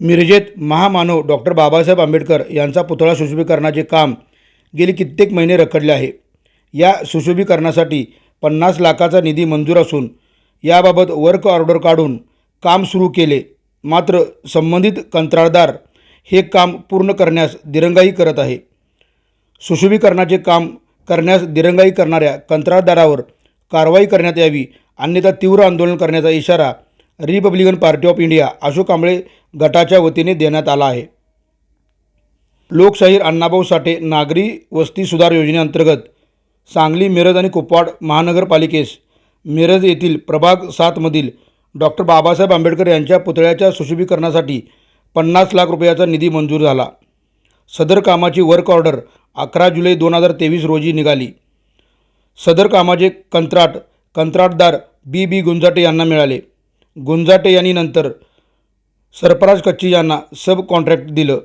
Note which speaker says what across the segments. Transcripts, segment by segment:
Speaker 1: मिरजेत महामानव डॉक्टर बाबासाहेब आंबेडकर यांचा पुतळा सुशोभीकरणाचे काम गेली कित्येक महिने रखडले आहे. या सुशोभीकरणासाठी पन्नास लाखाचा निधी मंजूर असून याबाबत वर्क ऑर्डर काढून काम सुरू केले. मात्र संबंधित कंत्राटदार हे काम पूर्ण करण्यास दिरंगाई करत आहे. सुशोभीकरणाचे काम करण्यास दिरंगाई करणाऱ्या कंत्राटदारावर कारवाई करण्यात यावी अन्यथा तीव्र आंदोलन करण्याचा इशारा Republican Party of India Ashok Kamble गटाच्या वतीने देण्यात आला आहे. लोकशाहीर अण्णाभाऊ साठे नागरी वस्ती सुधार योजनेअंतर्गत सांगली मिरज आणि कुपवाड महानगरपालिकेस मिरज येथील प्रभाग सातमधील डॉक्टर बाबासाहेब आंबेडकर यांच्या पुतळ्याच्या सुशोभीकरणासाठी पन्नास लाख रुपयाचा निधी मंजूर झाला. सदर कामाची वर्क ऑर्डर अकरा जुलै दोन हजार तेवीस रोजी निघाली. सदर कामाचे कंत्राट कंत्राटदार बी बी गुंजाटे यांना मिळाले. गुंजाटे यांनी नंतर सरफराज कच्ची यांना सब कॉन्ट्रॅक्ट दिलं.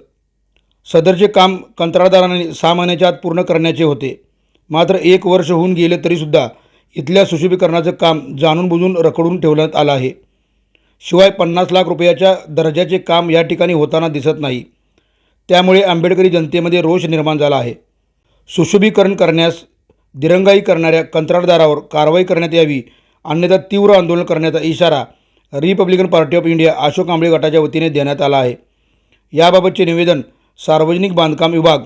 Speaker 1: सदरचे काम कंत्राटदाराने सहा महिन्याच्या आत पूर्ण करण्याचे होते. मात्र एक वर्ष होऊन गेले तरीसुद्धा इथल्या सुशोभीकरणाचं काम जाणून बुजून रखडून ठेवण्यात आलं आहे. शिवाय पन्नास लाख रुपयाच्या दर्जाचे काम या ठिकाणी होताना दिसत नाही. त्यामुळे आंबेडकरी जनतेमध्ये रोष निर्माण झाला आहे. सुशोभीकरण करण्यास दिरंगाई करणाऱ्या कंत्राटदारावर कारवाई करण्यात यावी अन्यथा तीव्र आंदोलन करण्याचा इशारा Republican Party of India Ashok Kamble गटाच्या वतीने देण्यात आला आहे. याबाबतचे निवेदन सार्वजनिक बांधकाम विभाग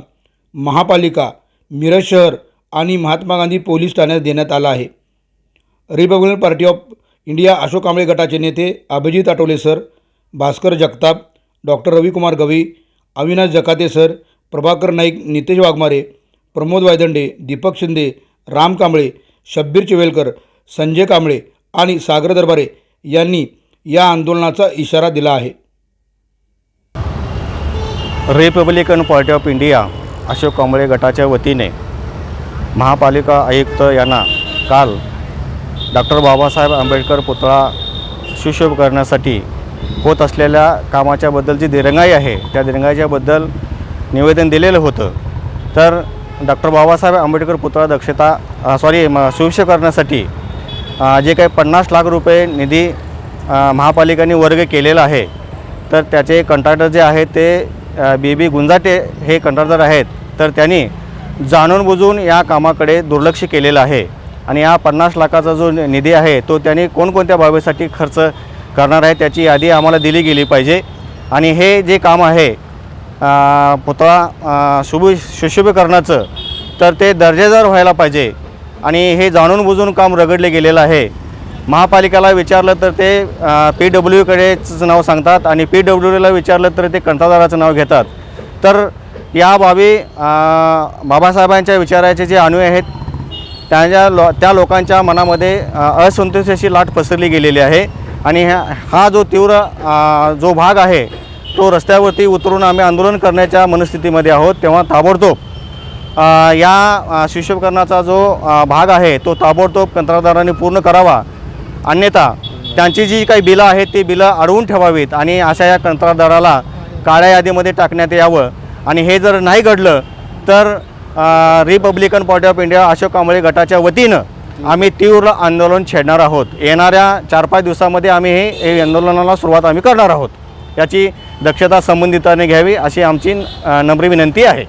Speaker 1: महापालिका मिरज शहर आणि महात्मा गांधी पोलीस ठाण्यात देण्यात आलं आहे. Republican Party of India Ashok Kamble गटाचे नेते Abhijit Athawale sir Bhaskar Jagtap doctor Ravikumar Gawai Avinash Jakate sir Prabhakar Naik Nitesh Waghmare Pramod Waydande Deepak Shinde Ram Kamble Shabbir Chivelkar Sanjay Kamble आणि सागर दरबारे यांनी या आंदोलनाचा इशारा दिला आहे.
Speaker 2: Republican Party of India Ashok Kamble गटाच्या वतीने महापालिका आयुक्त यांना काल डॉक्टर बाबासाहेब आंबेडकर पुतळा सुशोभ करण्यासाठी होत असलेल्या कामाच्याबद्दल जी दिरंगाई आहे त्या दिरंगाईच्याबद्दल निवेदन दिलेलं होतं. तर डॉक्टर बाबासाहेब आंबेडकर पुतळा दक्षता सॉरी सुशोभ करण्यासाठी जे काही पन्नास लाख रुपये निधी महापालिकेने वर्ग केलेला आहे तर त्याचे कंत्राटर जे आहेत ते बी. बी. गुंजाटे हे कंत्राटदार आहेत तर त्यांनी जाणून बुजून या कामाकडे दुर्लक्ष केलेलं आहे. आणि या पन्नास लाखाचा जो निधी आहे तो त्यांनी कोणकोणत्या बाबीसाठी खर्च करणार आहे त्याची यादी आम्हाला दिली गेली पाहिजे. आणि हे जे काम आहे पुतळा शुभ सुशुभीकरणाचं तर ते दर्जेदार व्हायला पाहिजे. आणि हे जाणून बुजून काम रगडले गेलेलं आहे. महापालिकेला विचारलं तर ते पी डब्ल्यूकडेच नाव सांगतात आणि पी डब्ल्यू डीला विचारलं तर ते कंत्राटदाराचं नाव घेतात. तर या बाबी बाबासाहेबांच्या विचाराचे जे अनुय आहेत त्याच्या लो त्या लोकांच्या मनामध्ये असंतोषाची लाट पसरली गेलेली आहे. आणि हा हा जो तीव्र जो भाग आहे तो रस्त्यावरती उतरून आम्ही आंदोलन करण्याच्या मनस्थितीमध्ये आहोत. तेव्हा ताबडतोब या अ, जो भाग आहे तो ताबडतोब कंत्राटदारांनी पूर्ण करावा. अन्यथा त्यांची जी काही बिलं आहेत ती बिलं अडवून ठेवावीत आणि अशा या कंत्राटदाराला काळ्या यादीमध्ये टाकण्यात यावं. आणि हे जर नाही घडलं तर Republican Party of India Ashok Kamble गटाच्या वतीनं आम्ही तीव्र आंदोलन छेडणार आहोत. येणाऱ्या चार पाच दिवसामध्ये आम्ही हे आंदोलनाला सुरुवात आम्ही करणार आहोत. याची दक्षता संबंधिताने घ्यावी अशी आमची नम्र विनंती आहे.